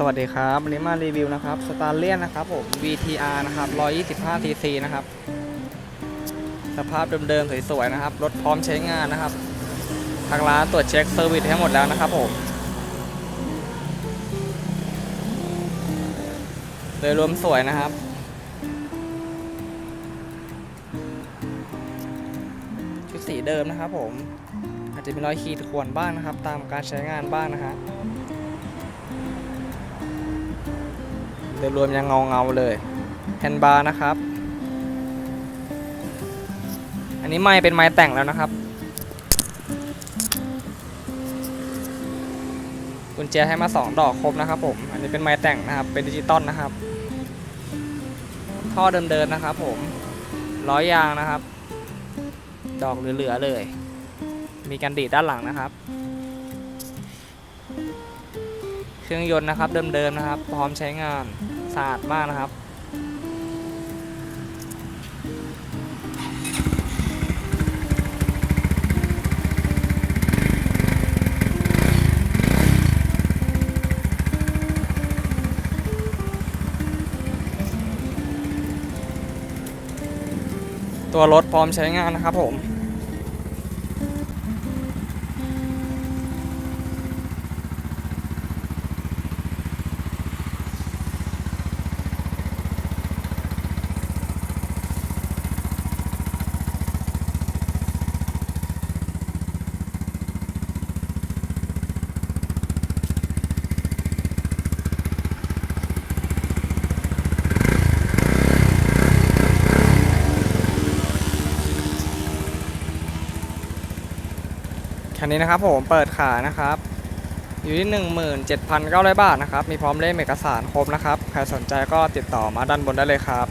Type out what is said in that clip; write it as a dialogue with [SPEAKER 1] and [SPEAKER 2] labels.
[SPEAKER 1] สวัสดีครับวันนี้มารีวิวนะครับสตาร์เลียนนะครับผม VTR นะครับ125 cc นะครับ สภาพเดิมๆสวยๆนะครับ รถพร้อมใช้งานนะครับ ทางร้านตรวจเช็คเซอร์วิสให้หมดแล้วนะครับผม โดยรวมสวยนะครับ ชุดสีเดิมนะครับผม อาจจะมีรอยขีดข่วนบ้างนะครับ ตามการใช้งานบ้างนะฮะ โดยรวมยังเงาเงาเลยแฮนด์บาร์นะครับ อันนี้ไม้เป็นไม้แต่งแล้วนะครับกุญแจให้มา 2 ดอกครบนะครับผม อันนี้เป็นไม้แต่งนะครับ เป็นดิจิตอลนะครับ ท่อเดิมๆนะครับผมล้อยางนะครับ ดอกเหลือๆเลย มีกันดีดด้านหลังนะครับ เครื่องยนต์นะครับเดิมๆนะครับ พร้อมใช้งาน สะอาดมากนะครับ ตัวรถพร้อมใช้งานนะครับผม คันนี้นะครับผมเปิดขายนะครับ อยู่ที่ 17,900 บาทนะครับ มีพร้อมเล่มเอกสารครบนะครับ ใครสนใจก็ติดต่อมาด้านบนได้เลยครับ